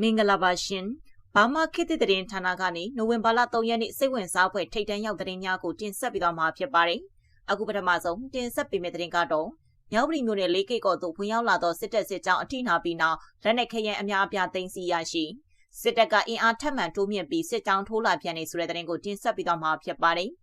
မင်္ဂလာပါရှင်ဘာမခေတ်သစ်သတင်းဌာနကနေနိုဝင်ဘာလ3ရက်နေ့စိတ်ဝင်စားဖွယ်ထိတ်တန့်ရောက်သတင်းများကိုတင်ဆက်ပေးသွားမှာဖြစ်ပါတယ်။အခုပထမဆုံးတင်ဆက်ပေးမယ့်သတင်းကတော့မြောက်ပြည်မြို့နယ်လေးကိတ်ကော်သို့ဝင်ရောက်လာသောစစ်တပ်စစ်ကြောင်းအထိနာပြီးနောက်လက်နက်ခဲယမ်းအများအပြားသိမ်းဆည်းရရှိစစ်တပ်ကအင်အားထပ်မံတိုးမြင့်ပြီးစစ်ကြောင်းထိုးလာပြန်နေဆိုတဲ့သတင်းကိုတင်ဆက်ပေးသွားမှာဖြစ်ပါတယ်။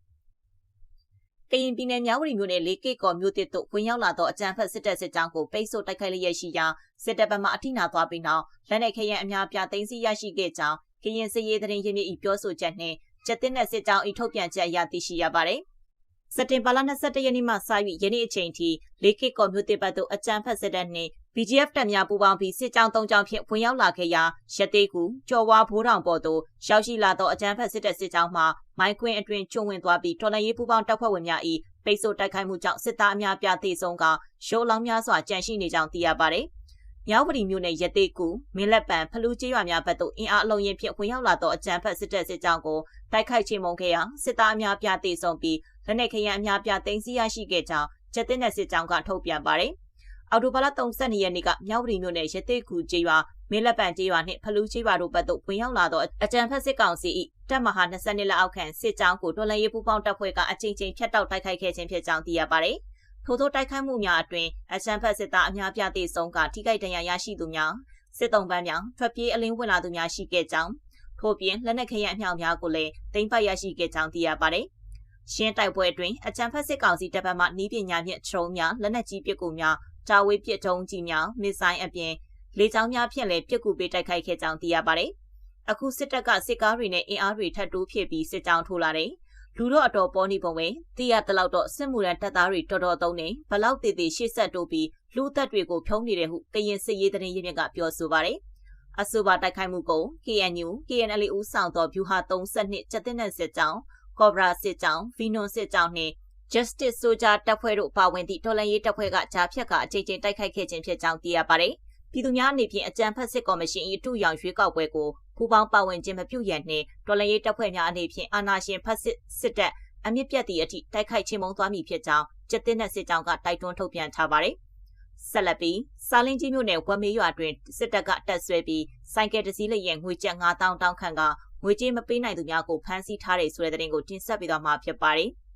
ကရင်ပြည်နယ်မြောက်ဝတီမြို့နယ်လေးကိတ်ကော်မြို့တစ်သို့ဝင်ရောက်လာသောအကြမ်းဖက်စစ်တပ်စစ်ကြောင်းကိုပိတ်ဆို့တိုက်ခိုက်လျက်ရှိရာစစ်တပ်ဘက်မှအထိနာသွားပြီးနောက်လက်နက်ခဲယမ်းအများပြားသိမ်းဆည်းရရှိခဲ့ကြောင်းကရင်စစ်ရေးသတင်းရင်းမြစ်၏ပြောဆိုချက်နှင့်ကျက်တင်တဲ့စစ်ကြောင်း၏ထုတ်ပြန်ချက်အရသိရှိရပါတယ်။စက်တင်ဘာလ22ရက်နေ့မှစ၍ယနေ့အချိန်ထိလေးကိတ်ကော်မြို့တစ်ဘက်သို့အကြမ်းဖက်စစ်တပ်နှင့် BGF တပ်များပူးပေါင်းပြီးစစ်ကြောင်း၃ကြောင်းဖြင့်ဝင်ရောက်လာခဲ့ရာရသေးကူကြော်ဝါဘိုးတောင်ပေါ်သို့ရောက်ရှိလာသောအကြမ်းဖက်စစ်တပ်စစ်ကြောင်းမှမိုင်းကွင်းအတွင်ကျွံဝင်သွားပြီးတော်လှန်ရေးပူးပေါင်းတပ်ဖွဲ့ဝင်များ၏ပိတ်ဆို့တိုက်ခိုက်မှုကြောင့်စစ်သားအများပြားသေဆုံးကရုပ်လောင်းများစွာကြန့်ရှိနေကြောင်းသိရပါတယ်။မြောက်ပရီမြို့နယ်ရသေးကူမင်းလက်ပံဖလူးကျေးရွာများဘက်သို့အင်အားအလုံးရင်ဖြင့်ဝင်ရောက်လာသောအကြမ်းဖက်စစ်တပ်စစ်ကြောင်းကိုတိုက်ခိုက်ချေမှုန်းခဲ့ရာစစ်သားအများပြားသေဆုံးပြီးလက်နက်ခဲယမ်းအများပြားတင်စီရရှိခဲ့ကြောင်းချက်တင်တဲ့စစ်ကြောင်းကထုတ်ပြန်ပါတယ်။ အော်တိုဘာလ32ရက်နေ့ကမြောက်ပရီမြို့နယ်ရသေးကူကျေးရွာမင်းလက်ပံကျေးရွာနှင့်ဖလူးကျေးရွာတို့ဘက်သို့ဝင်ရောက်လာသောအကြံဖက်စစ်ကောင်စီ၏တပ်မဟာ20လက်အောက်ခံစစ်ကြောင်းကိုတော်လှန်ရေးပူးပေါင်းတပ်ဖွဲ့ကအကြိမ်ကြိမ်ဖျက်တောက်တိုက်ခိုက်ခဲ့ခြင်းဖြစ်ကြောင်းသိရပါတယ်။ထို့သောတိုက်ခိုက်မှုများအတွင်အကြံဖက်စစ်သားအများပြားသေဆုံးကထိခိုက်ဒဏ်ရာရရှိသူများစစ်တုံးပန်းများထွက်ပြေးအလင်းဝင်လာသူများရှိခဲ့ကြောင်းထို့ပြင်လက်နက်ခဲယမ်းအမြောက်များကိုလည်းသိမ်းပိုက်ရရှိခဲ့ကြောင်းသိရပါတယ်။ရှင်းတိုက်ပွဲအတွင်းအကြံဖက်စစ်ကောင်စီတပ်ဖက်မှနီးပညာဖြင့်ချုံများလက်နက်ကြီးပစ်ကူများ တာဝေးပစ်တုံးကြီးများမစ်ဆိုင်အပြင်လေကြောင်းများဖြင့်လည်းပြစ်ကူပေးတိုက်ခိုက်ခဲ့ကြောင်းသိရပါတယ်။အခုစစ်တပ်ကစစ်ကားတွေနဲ့အင်အားတွေထပ်တိုးဖြစ်ပြီးစစ်ကြောင်းထိုးလာတယ်။လူတော့အတော်ပေါ်နေပုံပဲသိရတလောက်တော့စစ်မှုရန်တပ်သားတွေတော်တော်သုံးနေဘလောက်တည်တည်ရှေ့ဆက်တိုးပြီးလူသက်တွေကိုဖြုံးနေတဲ့ဟုကရင်စစ်ရေးသတင်းရင်းမြစ်ကပြောဆိုပါတယ်။အဆိုပါတိုက်ခိုက်မှုကို KNU, KNL ဦးဆောင်သောဗျူဟာ32ကျက်တဲ့တဲ့စစ်ကြောင်း Cobra စစ်ကြောင်း Venom စစ်ကြောင်းနှင့် Justice Soldier တပ်ဖွဲ့တို့ပါဝင်သည့်တော်လှန်ရေးတပ်ဖွဲ့ကကြားဖြတ်ကအကြိမ်ကြိမ်တိုက်ခိုက်ခဲ့ခြင်းဖြစ်ကြောင်းသိရပါတယ်။ပြည်သူများအနေဖြင့်အကြံဖက်စစ်ကော်မရှင်၏အထူးရောင်ရွေးကောက်ပွဲကိုပူးပေါင်းပါဝင်ခြင်းမပြုရန်နှင့်တော်လှန်ရေးတပ်ဖွဲ့များအနေဖြင့်အာဏာရှင်ဖက်စစ်စစ်တပ်အမြင့်ပြတ်သည့်အထိတိုက်ခိုက်ခြင်းမုံသွားမည်ဖြစ်ကြောင်းကျက်တင်တဲ့စစ်ကြောင်းကတိုက်တွန်းထုတ်ပြန်ထားပါတယ်။ဆက်လက်ပြီးစာလင်းကြီးမြို့နယ်ဝက်မေးရွာတွင်စစ်တပ်ကတပ်ဆွဲပြီးစိုင်းကယ်တစည်းလျက်ငွေကျပ်9000တောင်းခန့်ကငွေကြေးမပေးနိုင်သူများကိုဖမ်းဆီးထားတယ်ဆိုတဲ့သတင်းကိုတင်ဆက်ပေးသွားမှာဖြစ်ပါတယ်။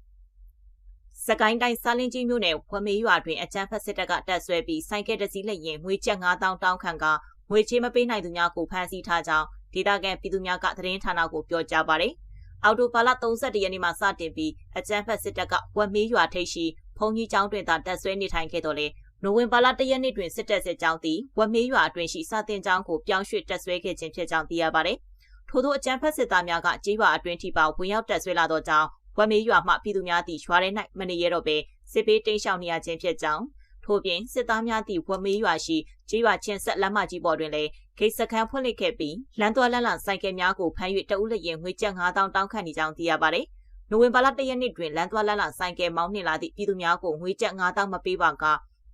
စကိုင်းတိုင်းစားလင်းကြီးမြို့နယ်ဝမေးရွာတွင်အကြမ်းဖက်စစ်တပ်ကတပ်ဆွဲပြီးစိုင်းကဲတစည်းလက်ရင်ငွေကျပ်9000တောင်းခံကငွေချေးမပေးနိုင်သူများကိုဖမ်းဆီးထားကြောင်းဒေသခံပြည်သူများကသတင်းဌာနကိုပြောကြားပါတယ်။အော်တိုဘာလ31ရက်နေ့မှာစတင်ပြီးအကြမ်းဖက်စစ်တပ်ကဝမေးရွာထိပ်ရှိဘုံကြီးကျောင်းတွင်သာတပ်ဆွဲနေထိုင်ခဲ့တော်လဲနိုဝင်ဘာလ1ရက်နေ့တွင်စစ်တပ်စစ်ကြောင်းသည်ဝမေးရွာအတွင်းရှိစာတင်ကျောင်းကိုပြောင်းရွှေ့တပ်ဆွဲခဲ့ခြင်းဖြစ်ကြောင်းသိရပါတယ်။ထို့သောအကြမ်းဖက်စစ်သားများကကြေးရွာအတွင်းထိပါဝင်ရောက်တပ်ဆွဲလာသောကြောင့် ဝက်မေးရွာမှပြည်သူများသည့်ရွာထဲ၌မနေရတော့ပဲစစ်ပေးတိမ်းရှောင်နေရခြင်းဖြစ်ကြောင်းထို့ပြင်စစ်သားများသည့်ဝက်မေးရွာရှိကြေးရွာချင်းဆက်လမ်းမကြီးပေါ်တွင်လည်းဂိတ်စခန်းဖွင့်လှစ်ခဲ့ပြီးလမ်းသွားလမ်းလာဆိုင်ကယ်များကိုဖမ်း၍တအုပ်လျင်ငွေကျပ်9000တောင်းခံနေကြောင်းသိရပါတယ်။နိုဝင်ဘာလ၁ရက်နေ့တွင်လမ်းသွားလမ်းလာဆိုင်ကယ်မောင်းနှင်လာသည့်ပြည်သူများကိုငွေကျပ်9000မပေးပါက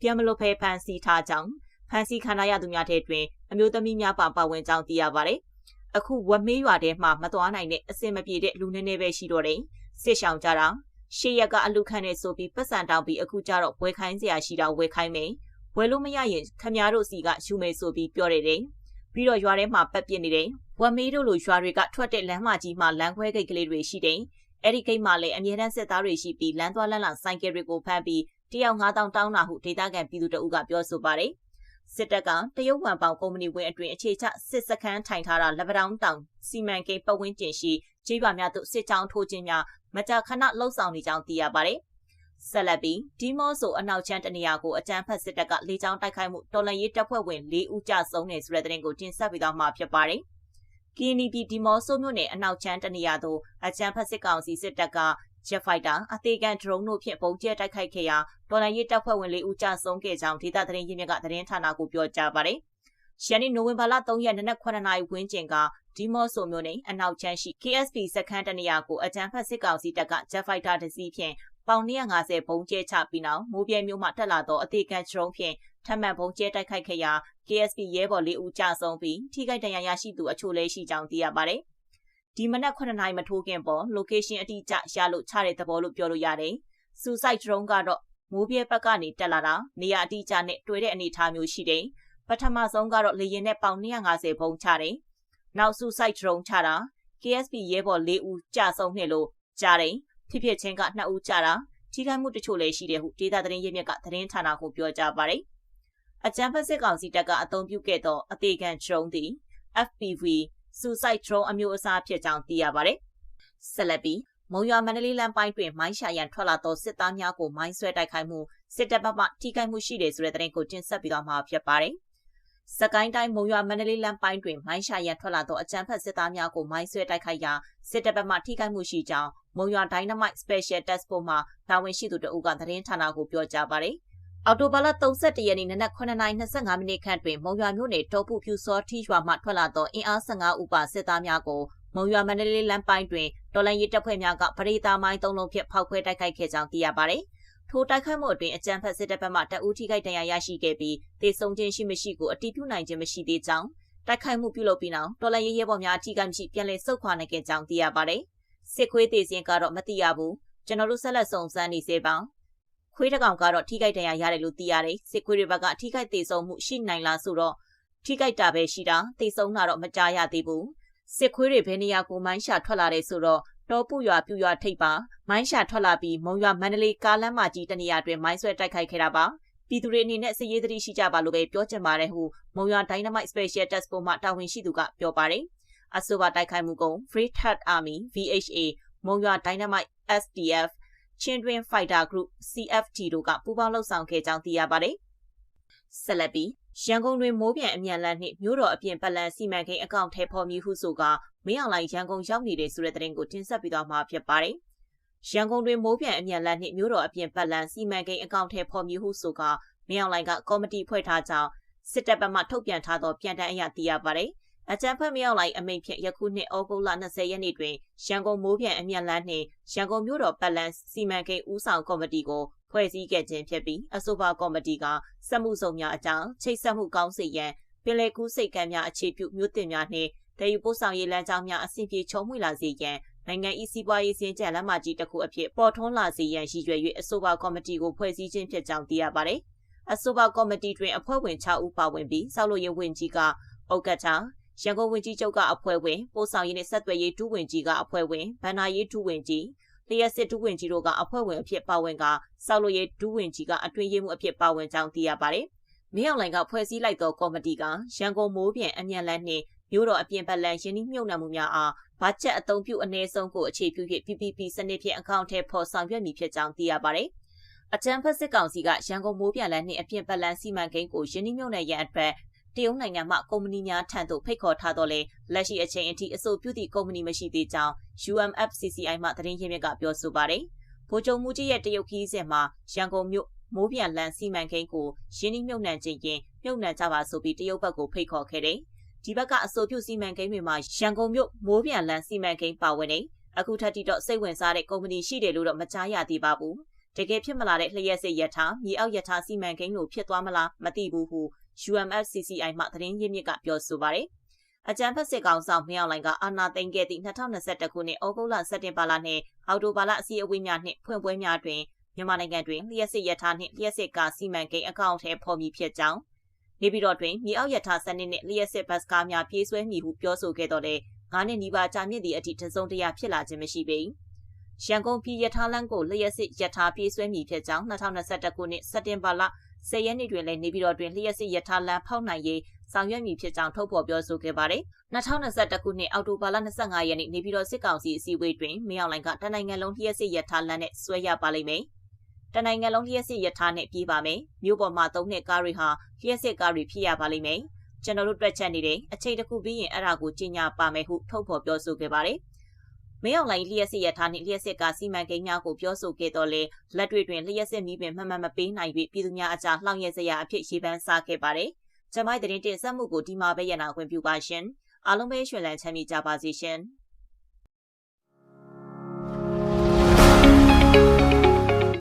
ပြန်မလို့ဖဲဖမ်းဆီးထားကြောင်းဖမ်းဆီးခံရသူများထဲတွင်အမျိုးသမီးများပါပါဝင်ကြောင်းသိရပါတယ်။အခုဝက်မေးရွာထဲမှာမသွားနိုင်တဲ့အစင်မပြေတဲ့လူနည်းနည်းပဲရှိတော့တယ် စစ်ဆောင်ကြတာရှေ့ရက်ကအလူခံနေဆိုပြီးပတ်စံတောင်းပြီးအခုကျတော့ဝယ်ခိုင်းစရာရှိတာဝယ်ခိုင်းမယ်ဝယ်လို့မရရင်ခမည်းတော်စီကယူမယ်ဆိုပြီးပြောတယ်တယ်ပြီးတော့ရွာထဲမှာပတ်ပြစ်နေတယ်ဝက်မေးတို့လိုရွာတွေကထွက်တဲ့လမ်းမကြီးမှာလမ်းခွဲဂိတ်ကလေးတွေရှိတယ်အဲ့ဒီဂိတ်မှာလည်းအမြဲတမ်းစစ်သားတွေရှိပြီးလမ်းသွားလမ်းလာဆိုင်ကယ်တွေကိုဖမ်းပြီးတယောက်9000တောင်းတာဟုဒေသခံပြည်သူတအုပ်ကပြောဆိုပါတယ်စစ်တပ်ကတရုတ်ဝမ်ပေါင်ကုမ္ပဏီဝင်အတွင်အခြေချစစ်စခန်းထိုင်ထားတာလက်ပတောင်းတောင်စီမံကိန်းပတ်ဝန်းကျင်ရှိကြေးရွာများသို့စစ်ကြောင်းထိုးခြင်းများ မကြာခဏလှုပ်ဆောင်နေကြောင်းသိရပါတယ်။ဆက်လက်ပြီးဒီမော့ဆိုအနောက်ချမ်းတနေရာကိုအကြမ်းဖက်စစ်တပ်ကလေကြောင်းတိုက်ခိုက်မှုတော်လှန်ရေးတပ်ဖွဲ့ဝင်၄ဦးကြဆုံးနေဆိုတဲ့သတင်းကိုတင်ဆက်ပေးသွားမှာဖြစ်ပါတယ်။ KNP ဒီမော့ဆိုမြို့နယ်အနောက်ချမ်းတနေရာသို့အကြမ်းဖက်စစ်ကောင်စီစစ်တပ်က Jet Fighter အသေးခံ drone တို့ဖြင့်ပုံကျဲတိုက်ခိုက်ခဲ့ရာတော်လိုင်းရေးတပ်ဖွဲ့ဝင်၄ဦးကြာဆုံးခဲ့ကြောင်းဒေသသတင်းရင်းမြစ်ကသတင်းဌာနကိုပြောကြားပါတယ်။ရှန်နီနိုဝင်ဘာလ3ရက်နနက်9နာရီဝန်းကျင်က ဒီမော့ဆိုမြို့နယ်အနောက်ချမ်းရှိ KSP စခန်းတနေရာကိုအကြမ်းဖက်စစ်ကောင်စီတပ်က Jet Fighter တစ်စီးဖြင့်ပေါင်150ဘုံကျဲချပြီးနောက်မိုးပြဲမြို့မှတက်လာသောအသေးခံဒရုန်းဖြင့်ထပ်မံဘုံကျဲတိုက်ခိုက်ခဲ့ရာ KSP ရဲဘော်၄ဦးကြာဆုံးပြီးထိခိုက်ဒဏ်ရာရရှိသူအချို့လည်းရှိကြောင်းသိရပါတယ်။ဒီမနက်9နာရီမထိုးခင်ပေါ် location အတိအကျရလို့ချတဲ့သဘောလို့ပြောလို့ရတယ်။ Suicide drone ကတော့မိုးပြဲဘက်ကနေတက်လာတာနေရာအတိအကျနဲ့တွေ့တဲ့အနေအထားမျိုးရှိတယ်။ပထမဆုံးကတော့လေရင်နဲ့ပေါင်250ဘုံချတယ်။ နောက် suicide drone ချတာ KSP ရဲဘော်၄ဦးကြာဆုံးနှစ်လို့ကြားတယ်။ဖြစ်ဖြစ်ချင်းက2ဦးကြာတာထိခိုက်မှုတချို့လည်းရှိတယ်ဟုဒေတာသတင်းရင်းမြစ်ကသတင်းဌာနကိုပြောကြားပါတယ်။အကြံဖက်စစ်ကောင်စီတပ်ကအုံပြုခဲ့သောအသေးခံ drone သည် FPV suicide drone အမျိုးအစားဖြစ်ကြောင်းသိရပါတယ်။ဆက်လက်ပြီးမုံရွာမန္တလေးလမ်းပိုင်းတွင်မိုင်းရှာရန်ထွက်လာသောစစ်သားများကိုမိုင်းဆွဲတိုက်ခိုက်မှုစစ်တပ်ဘက်မှထိခိုက်မှုရှိတယ်ဆိုတဲ့သတင်းကိုတင်ဆက်ပြီးတော့မှာဖြစ်ပါတယ်။ စကိုင်းတိုင်းမုံရွာမန္တလေးလမ်းပိုင်းတွင်မိုင်းရှာရန်ထွက်လာသောအကြမ်းဖက်စစ်သားများကိုမိုင်းဆွဲတိုက်ခိုက်ရာစစ်တပ်ဘက်မှထိခိုက်မှုရှိကြောင်းမုံရွာ Dynamite Special Task Force မှတာဝန်ရှိသူတဦးကသတင်းဌာနကိုပြောကြားပါတယ်။အော်တိုဘာလ31ရက်နေ့နနက်9:25မိနစ်ခန့်တွင်မုံရွာမြို့နယ်တောပုဖြူစောထီရွာမှထွက်လာသောအင်အား15ဦးပါစစ်သားများကိုမုံရွာမန္တလေးလမ်းပိုင်းတွင်တော်လန်ရေးတပ်ဖွဲ့များကပရိသာမိုင်းသုံးလုံးဖြင့်ဖောက်ခွဲတိုက်ခိုက်ခဲ့ကြောင်းသိရပါတယ်။ ထိုတိုက်ခိုက်မှုအတွင်းအကြမ်းဖက်စစ်တပ်ဘက်မှတအူးထိခိုက်ဒဏ်ရာရရှိခဲ့ပြီးတေဆုံခြင်းရှိမရှိကိုအတိပြုနိုင်ခြင်းမရှိသေးကြောင်းတိုက်ခိုက်မှုပြုလုပ်ပြီးနောက်တော်လန်ရေးရဲဘော်များအထိခိုက်မရှိပြန်လည်ဆုတ်ခွာနိုင်ခဲ့ကြောင်းသိရပါတယ်။စစ်ခွေးသေးစင်ကတော့မသိရဘူး။ကျွန်တော်တို့ဆက်လက်စုံစမ်းနေစေပါ။ခွေးတကောင်ကတော့ထိခိုက်ဒဏ်ရာရတယ်လို့သိရတယ်။စစ်ခွေးတွေဘက်ကထိခိုက်သေးဆုံးမှုရှိနိုင်လားဆိုတော့ထိခိုက်တာပဲရှိတာသေဆုံးတာတော့မကြားရသေးဘူးစစ်ခွေးတွေဘယ်နေရာကိုမိုင်းရှာထွက်လာတယ်ဆိုတော့ တောပူရွာပြူရွာထိပ်ပါမိုင်းရှာထွက်လာပြီးမုံရွာမန္တလေးကားလမ်းမကြီးတနေရာတွင်မိုင်းဆွဲတိုက်ခိုက်ခဲ့တာပါပြည်သူတွေအနေနဲ့စည်ရေးသတိရှိကြပါလို့ပဲပြောချင်ပါတယ်ဟုမုံရွာ Dynamite Special Task Force မှတာဝန်ရှိသူကပြောပါတယ်အဆိုပါတိုက်ခိုက်မှုက Free Third Army VHA မုံရွာ Dynamite SDF ချင်းတွင် Fighter Group CFT တို့ကပူးပေါင်းလှုပ်ဆောင်ခဲ့ကြောင်းသိရပါတယ် ဆက်လက်ပြီးရန်ကုန်တွင်မိုးပြန်အမြန်လန်းနှင့်မြို့တော်အပြင်ပတ်လန်စီမံကိန်းအကောင့်ထဲပေါ်မည်ဟုဆိုကမင်းအောင်လှိုင်ရန်ကုန်ရောက်နေတဲ့ဆိုတဲ့သတင်းကိုတင်ဆက်ပေးသွားမှာဖြစ်ပါတယ်။ရန်ကုန်တွင်မိုးပြန်အမြန်လန်းနှင့်မြို့တော်အပြင်ပတ်လန်စီမံကိန်းအကောင့်ထဲပေါ်မည်ဟုဆိုကမင်းအောင်လှိုင်ကကော်မတီဖွဲ့ထားကြောင်းစစ်တပ်ဘက်မှထုတ်ပြန်ထားသောပြန်တမ်းအရသိရပါတယ်။အကြံဖက်မြောက်လိုက်အမိန့်ဖြင့်ယခုနှစ်ဩဂုတ်လ20ရက်နေ့တွင်ရန်ကုန်မိုးပြန်အမြန်လန်းနှင့်ရန်ကုန်မြို့တော်ပတ်လန်စီမံကိန်းဦးဆောင်ကော်မတီကို ဖွဲ့စည်းခဲ့ခြင်းဖြစ်ပြီးအဆိုပါကော်မတီကစက်မှုစုံများအကြောင်းချိတ်ဆက်မှုကောင်းစေရန်ပင်လယ်ကူးစိတ်ကမ်းများအခြေပြုမြို့တင်များနှင့်တည်ယူပို့ဆောင်ရေးလမ်းကြောင်းများအဆင်ပြေချုံမွေလာစေရန်နိုင်ငံ၏စီးပွားရေးစင်ကြံလမ်းမကြီးတစ်ခုအဖြစ်ပေါ်ထွန်းလာစေရန်ရည်ရွယ်၍အဆိုပါကော်မတီကိုဖွဲ့စည်းခြင်းဖြစ်ကြောင်းသိရပါတယ်။အဆိုပါကော်မတီတွင်အဖွဲ့ဝင်6ဦးပါဝင်ပြီးစောက်လို့ရေးဝင်ကြီးကဥက္ကဋ္ဌရန်ကုန်ဝင်ကြီးချုပ်ကအဖွဲ့ဝင်ပို့ဆောင်ရေးနှင့်ဆက်သွယ်ရေးဒုဝင်ကြီးကအဖွဲ့ဝင်ဗန္နာရေးဒုဝင်ကြီး လျှက်စစ်ဒုဝင်ကြီးတို့ကအဖွဲ့ဝင်အဖြစ်ပါဝင်ကစောက်လို့ရေးဒုဝင်ကြီးကအတွင်းရေးမှုအဖြစ်ပါဝင်ကြောင်းသိရပါတယ်။မင်းအောင်လှိုင်ကဖွဲ့စည်းလိုက်သောကော်မတီကရန်ကုန်မိုးပြန်အမြန်လန်းနှင့်မြို့တော်အပြင်ပတ်လန်ရင်းနှီးမြှုပ်နှံမှုများအားဘတ်ဂျက်အသုံးပြုအနည်းဆုံးကိုအခြေပြု၍ PPP စနစ်ဖြင့်အကောင့်ထဲပေါ်ဆောင်ရွက်မည်ဖြစ်ကြောင်းသိရပါတယ်။အကြံဖက်စစ်ကောင်စီကရန်ကုန်မိုးပြန်လန်းနှင့်အပြင်ပတ်လန်စီမံကိန်းကိုရင်းနှီးမြှုပ်နှံရန်အတွက် တရုတ်နိုင်ငံမှကုမ္ပဏီများထံသို့ဖိတ်ခေါ်ထားတော့လေလက်ရှိအချိန်အထိအဆိုပြုသည့်ကုမ္ပဏီမရှိသေးကြောင်း UMFCCI မှသတင်းရင်းမြစ်ကပြောဆိုပါတယ်။ဗိုလ်ချုပ်မှုကြီးရဲ့တရုတ်ခီးစဉ်မှာရန်ကုန်မြို့မိုးပြန်လန်စီမံကိန်းကိုရင်းနှီးမြှုပ်နှံခြင်းရင်မြှုပ်နှံကြပါဆိုပြီးတရုတ်ဘက်ကိုဖိတ်ခေါ်ခဲ့တယ်။ဒီဘက်ကအဆိုပြုစီမံကိန်းတွေမှာရန်ကုန်မြို့မိုးပြန်လန်စီမံကိန်းပါဝင်နေအခုထက်ထိတော့စိတ်ဝင်စားတဲ့ကုမ္ပဏီရှိတယ်လို့တော့မကြားရသေးပါဘူး။တကယ်ဖြစ်မလာတဲ့လျှက်စစ်ရထားမြေအောက်ရထားစီမံကိန်းလိုဖြစ်သွားမလားမသိဘူးဟု UMFCCI မှသတင်းရင်းမြစ်ကပြောဆိုပါတယ်။အကြံဖက်စစ်ကောင်ဆောင်မြောက်လိုင်ကအာဏာသိမ်းခဲ့သည့်2021ခုနှစ်ဩဂုတ်လစက်တင်ဘာလနှင့်အောက်တိုဘာလအစည်းအဝေးများနှင့်ဖွင့်ပွဲများတွင်မြန်မာနိုင်ငံတွင်လျှက်စစ်ရထားနှင့်လျှက်စစ်ကားစီမံကိန်းအကောင့်ထဲဖော်မည်ဖြစ်ကြောင်းနေပြည်တော်တွင်မြေအောက်ရထားစနစ်နှင့်လျှက်စစ်ဘတ်ကားများပြေးဆွဲမည်ဟုပြောဆိုခဲ့တော်လဲငါးနှစ်နီးပါးကြာမြင့်သည့်အထိတစုံတရာဖြစ်လာခြင်းမရှိပေ။ရန်ကုန်ပြည်ရထားလမ်းကိုလျှက်စစ်ရထားပြေးဆွဲမည်ဖြစ်ကြောင်း2021ခုနှစ်စက်တင်ဘာလ ၁၀ရက်နေ့တွင်လည်းနေပြည်တော်တွင်လျှက်စစ်ရထားလမ်းဖောက်နိုင်ရေးဆောင်ရွက်မည်ဖြစ်ကြောင်းထုတ်ဖော်ပြောဆိုခဲ့ပါတယ်။2021ခုနှစ်အောက်တိုဘာလ25ရက်နေ့နေပြည်တော်စစ်ကောင်စီအစည်းအဝေးတွင်မင်းအောင်လှိုင်ကတနိုင်ငံလုံးလျှက်စစ်ရထားလမ်းနဲ့ဆွဲရပါလိမ့်မယ်။တနိုင်ငံလုံးလျှက်စစ်ရထားနဲ့ပြေးပါမယ်။မြို့ပေါ်မှာသုံးနှစ်ကားတွေဟာလျှက်စစ်ကားတွေဖြစ်ရပါလိမ့်မယ်။ကျွန်တော်တို့တွက်ချက်နေတယ်အချိန်တစ်ခုပြီးရင်အဲ့ဒါကိုကြီးညာပါမယ်ဟုထုတ်ဖော်ပြောဆိုခဲ့ပါတယ်။ မင်းအောင်လိုင်းလျှက်စစ်ရထားနှင့်လျှက်စစ်ကစီမံကိန်းများကိုပြောဆိုခဲ့တော်လဲလက်တွေ့တွင်လျှက်စစ်မီးပင်မှန်မှန်မပေးနိုင်၍ပြည်သူများအကြားလှောင်ရဲစရာအဖြစ်ရေးပန်းစားခဲ့ပါတယ်။ကျမိုက်တဲ့တင်ဆက်မှုကိုဒီမှာပဲရနာခွင့်ပြုပါရှင်။အားလုံးပဲရွှင်လန်းချမ်းမြေ့ကြပါစေရှင်။